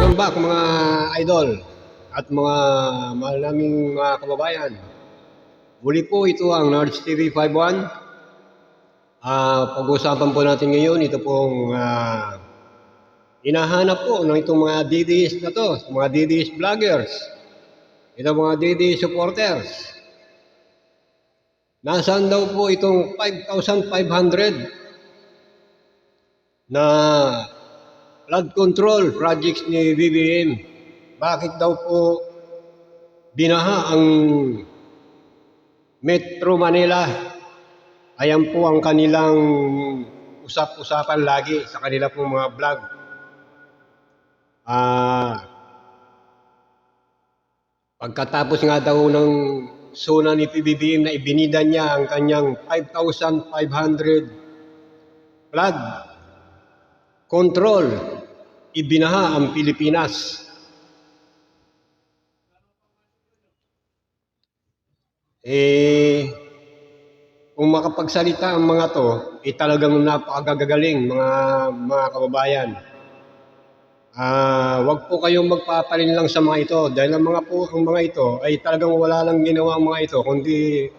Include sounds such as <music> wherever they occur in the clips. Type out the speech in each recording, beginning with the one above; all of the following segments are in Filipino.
Welcome back mga idol at mga mahal naming mga kababayan. Muli po ito ang Nards TV 51. Ah, pag-uusapan po natin ngayon ito pong ah, hinahanap po ng itong mga DDS na to, mga DDS vloggers. Ito mga DDS supporters. Nasaan daw po itong 5,500 na flood control projects ni BBM. Bakit daw po binaha ang Metro Manila? Ayan po ang kanilang usap-usapan lagi sa kanila pong mga vlog. Ah, pagkatapos nga daw ng zona ni PBBM na ibinida niya ang kanyang 5,500 flood control, ibinaha ang Pilipinas. Eh, kung makapagsalita ang mga to, eh talagang napakagagaling mga mga kababayan. Ah, wag po kayong magpaparin lang sa mga ito dahil ang mga po ang mga ito ay talagang wala lang ginawa ang mga ito kundi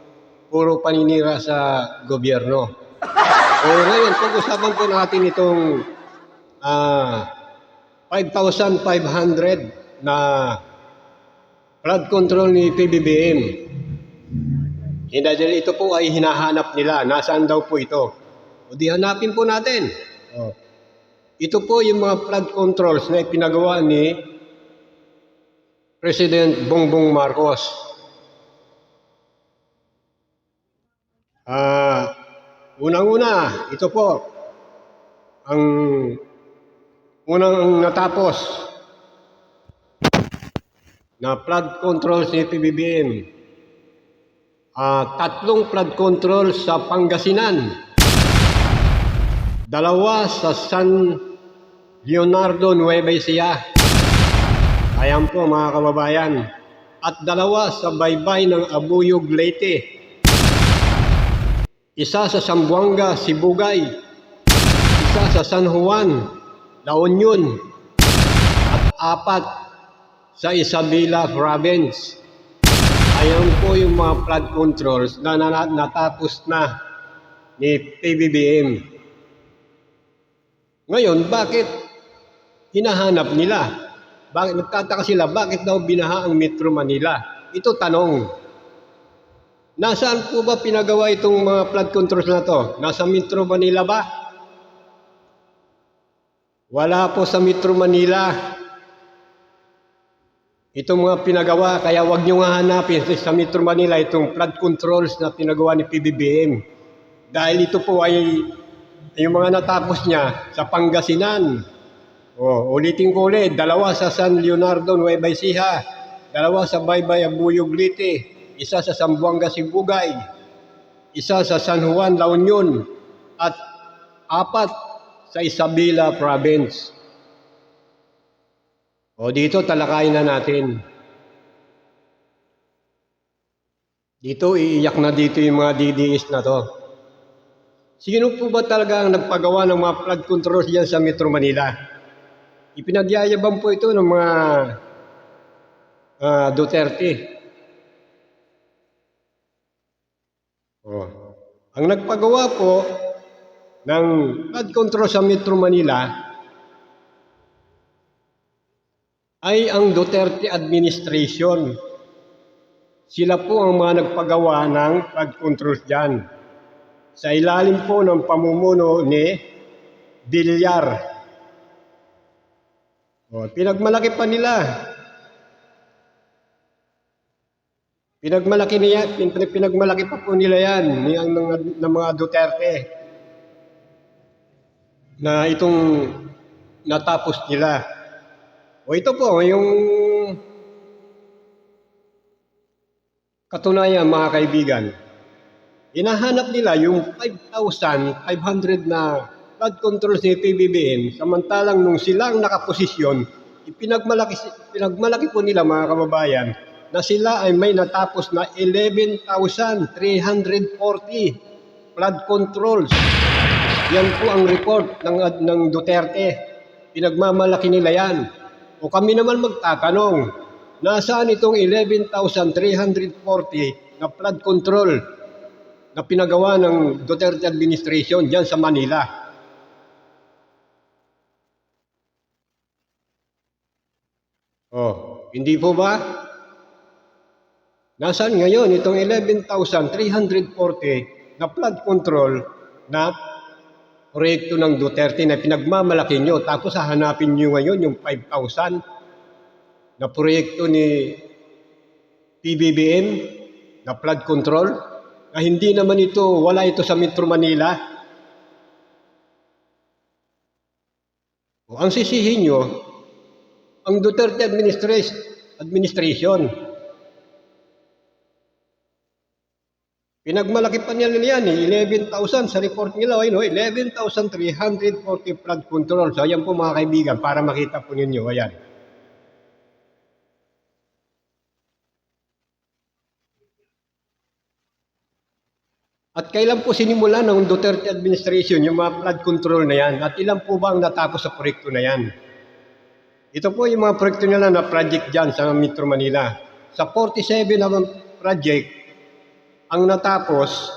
puro paninira sa gobyerno. O <laughs> ngayon, pag-usapan po natin itong ah 5,500 na flood control ni PBBM. Eh, dahil ito po ay hinahanap nila. Nasaan daw po ito? O di hanapin po natin. O. Ito po yung mga flood controls na ipinagawa ni President Bongbong Marcos. Ah, unang-una, ito po ang unang natapos na flood controls ni PBBM. Ah, tatlong flood control sa Pangasinan. Dalawa sa San Leonardo Nueva Ecija. Ayan po mga kababayan. At dalawa sa baybay ng Abuyog Leyte. Isa sa Sambuanga, Sibugay. Isa sa San Juan, La Union. At apat sa Isabela Province. Ayan po yung mga flood controls na, na- natapos na ni PBBM. Ngayon, bakit hinahanap nila? Bakit nagtataka sila, bakit daw binaha ang Metro Manila? Ito tanong. Nasaan po ba pinagawa itong mga flood controls na to? Nasa Metro Manila ba? Wala po sa Metro Manila. Itong mga pinagawa, kaya wag nyo nga hanapin sa Metro Manila itong flood controls na pinagawa ni PBBM. Dahil ito po ay yung mga natapos niya sa Pangasinan. O, ulitin ko ulit, dalawa sa San Leonardo, Nueva Ecija, dalawa sa Baybay, Abuyog, Leyte, isa sa Sambuanga, Sibugay, isa sa San Juan, La Union, at apat sa Isabela Province. O dito talakayin na natin. Dito iiyak na dito yung mga DDS na to. Sino po ba talaga ang nagpagawa ng mga flood controls diyan sa Metro Manila? Ipinagyayabang po ito ng mga ah, Duterte. Oh. Ang nagpagawa po ng flood control sa Metro Manila ay ang Duterte administration. Sila po ang mga nagpagawa ng flood controls dyan. Sa ilalim po ng pamumuno ni Villar. O, pinagmalaki pa nila. Pinagmalaki niya, pin- pinagmalaki pa po nila yan ng, ng mga Duterte na itong natapos nila. O ito po, yung katunayan mga kaibigan. Hinahanap nila yung 5,500 na flood controls ni PBBM samantalang nung silang nakaposisyon, ipinagmalaki, pinagmalaki po nila mga kababayan na sila ay may natapos na 11,340 flood controls. Yan po ang report ng, ng Duterte. Pinagmamalaki nila yan. O kami naman magtatanong, nasaan itong 11,340 na flood control na pinagawa ng Duterte administration diyan sa Manila? Oh, hindi po ba? Nasaan ngayon itong 11,340 na flood control na proyekto ng Duterte na pinagmamalaki nyo tapos hahanapin nyo ngayon yung 5,000 na proyekto ni PBBM na flood control na hindi naman ito, wala ito sa Metro Manila. O, ang sisihin nyo, ang Duterte administration, Pinagmalaki pa niya yan eh, 11,000 sa report nila, ayun, oh, 11,340 flood control. So ayan po mga kaibigan, para makita po ninyo, ayan. At kailan po sinimula ng Duterte administration yung mga flood control na yan? At ilan po ba ang natapos sa proyekto na yan? Ito po yung mga proyekto nila na project dyan sa Metro Manila. Sa 47 na project, ang natapos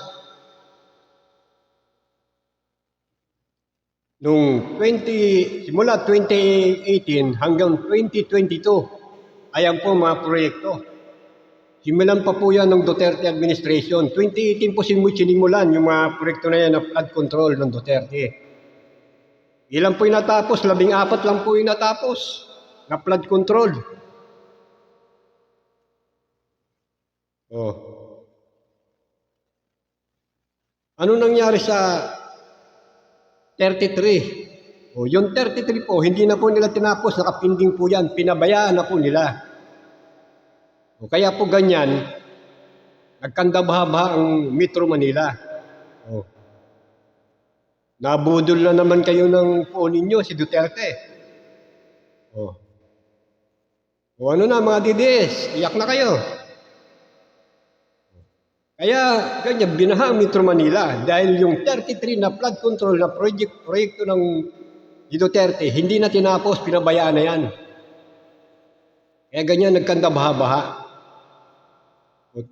nung 20, simula 2018 hanggang 2022, ayan po mga proyekto. Simulan pa po yan ng Duterte administration. 2018 po sinimulan yung mga proyekto na yan na flood control ng Duterte. Ilan po yung natapos? Labing apat lang po yung natapos na flood control. Oh. Ano nangyari sa 33? O, yung 33 po, hindi na po nila tinapos, nakapinding po yan, pinabayaan na po nila. O, kaya po ganyan, nagkandabhaba ang Metro Manila. O, nabudol na naman kayo ng phone ninyo, si Duterte. O, o ano na mga DDS, iyak na kayo. Kaya ganyan, binaha ang Metro Manila dahil yung 33 na flood control na project, proyekto ng Duterte, hindi na tinapos, pinabayaan na yan. Kaya ganyan, nagkanda-baha-baha.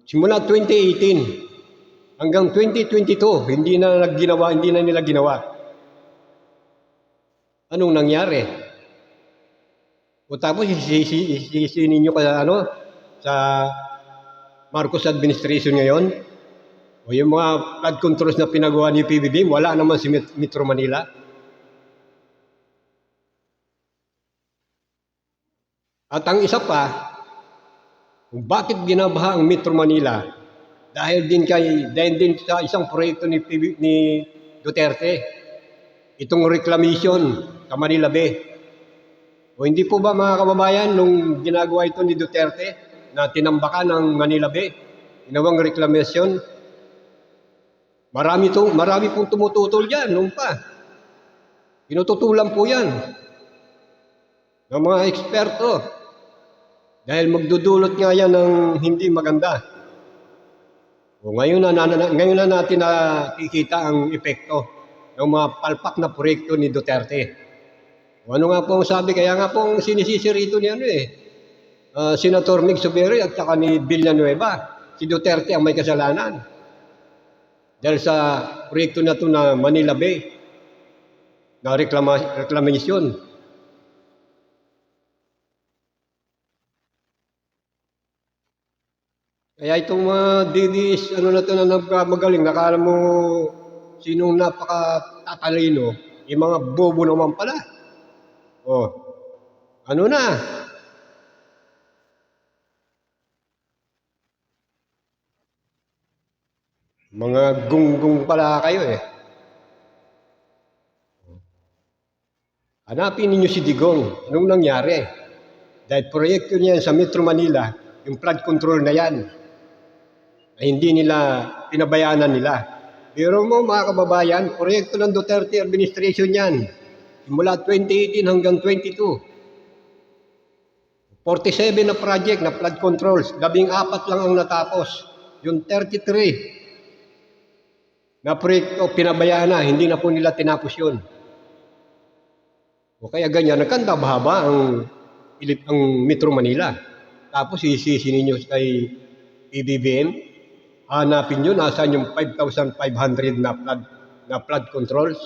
Simula 2018 hanggang 2022, hindi na nagginawa, hindi na nila ginawa. Anong nangyari? O tapos isisi ninyo ka ano, sa Marcos administration ngayon, o yung mga flood controls na pinagawa ni PBB, wala naman si Metro Manila. At ang isa pa, kung bakit binabaha ang Metro Manila, dahil din kay dahil din sa isang proyekto ni, PB, ni Duterte, itong reclamation sa Manila Bay. O hindi po ba mga kababayan, nung ginagawa ito ni Duterte, na tinambakan ng Manila Bay, ginawang reclamation. Marami, to, marami pong tumututol dyan noon pa. Pinututulan po yan ng mga eksperto. Dahil magdudulot nga yan ng hindi maganda. O ngayon na, na ngayon na natin nakikita ang epekto ng mga palpak na proyekto ni Duterte. O ano nga po ang sabi, kaya nga po ang sinisisi rito ni ano eh, uh, Senator Mig Subiri at saka ni Villanueva, si Duterte ang may kasalanan. Dahil sa proyekto na ito na Manila Bay, na reklama, reklamation. Kaya itong mga uh, DDS, ano na ito na nagmagaling, nakala mo sinong napaka-tatalino, yung mga bobo naman pala. Oh, ano na, Mga gunggong pala kayo eh. Hanapin ninyo si Digong. Anong nangyari? Dahil proyekto niya sa Metro Manila, yung flood control na yan, na hindi nila pinabayanan nila. Pero mo mga kababayan, proyekto ng Duterte administration yan. Mula 2018 hanggang 22. 47 na project na flood controls, labing apat lang ang natapos. Yung 33, na proyekto pinabayaan na, hindi na po nila tinapos yun. O kaya ganyan, nagkanda bahaba ang Pilip ang Metro Manila. Tapos isisi ninyo kay PBBM, hanapin nyo nasaan yung 5,500 na flood, na flood controls.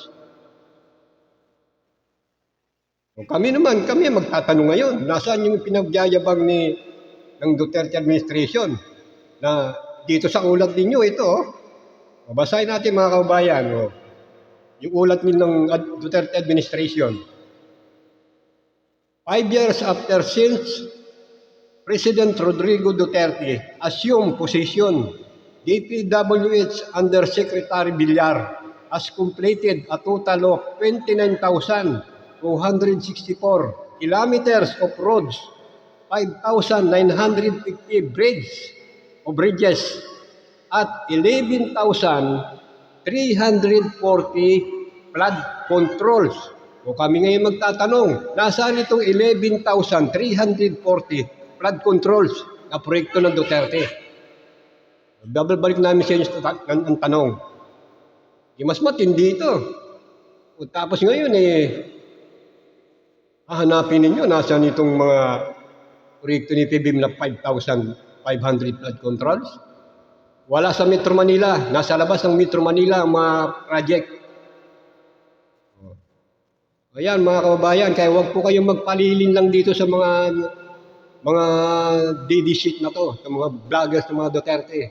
O kami naman, kami magtatanong ngayon, nasaan yung pinagyayabang ni ng Duterte administration na dito sa ulat ninyo ito, oh. Babasahin natin mga kababayan, oh. yung ulat din ng Duterte administration. Five years after since President Rodrigo Duterte assumed position, DPWH Undersecretary Villar has completed a total of 29,264 kilometers of roads, 5,950 bridges o bridges, at 11,340 flood controls. O kami ngayon magtatanong, nasaan itong 11,340 flood controls na proyekto ng Duterte? Double balik namin sa inyo ang, tanong. Yung mas matindi ito. O tapos ngayon eh, hahanapin ninyo nasaan itong mga proyekto ni PBM na 5,500 flood controls. Wala sa Metro Manila. Nasa labas ng Metro Manila ang mga project. Ayan mga kababayan, kaya huwag po kayong magpalilin lang dito sa mga mga DD sheet na to, sa mga vloggers ng mga Duterte.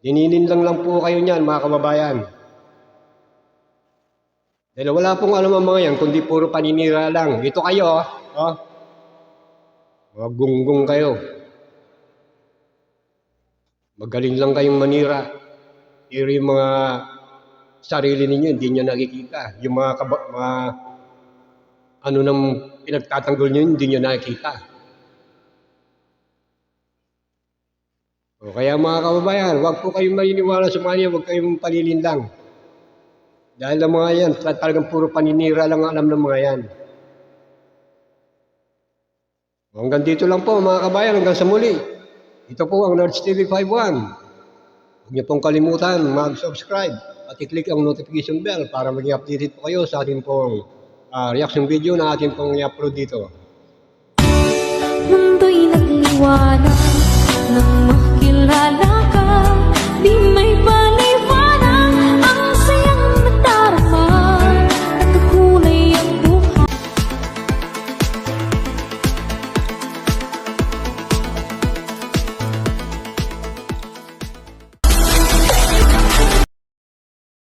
Dininin lang lang po kayo niyan mga kababayan. Dahil wala pong alam ang mga yan, kundi puro paninira lang. Ito kayo, oh. Mga gunggong kayo. Magaling lang kayong manira. Pero yung mga sarili ninyo, hindi nyo nakikita. Yung mga, kaba- mga ano nang pinagtatanggol nyo, hindi nyo nakikita. O kaya mga kababayan, huwag po kayong maniniwala sa mga huwag kayong palilin lang. Dahil ang mga yan, tal- talagang puro paninira lang ang alam ng mga yan. Hanggang dito lang po mga kabayan, hanggang sa muli. Ito po ang Nerds TV 51. Huwag niyo pong kalimutan mag-subscribe at i-click ang notification bell para maging updated po kayo sa ating pong ah, reaction video na ating pong i-upload dito. Mundo'y nagliwanag Nang makilala ka Di may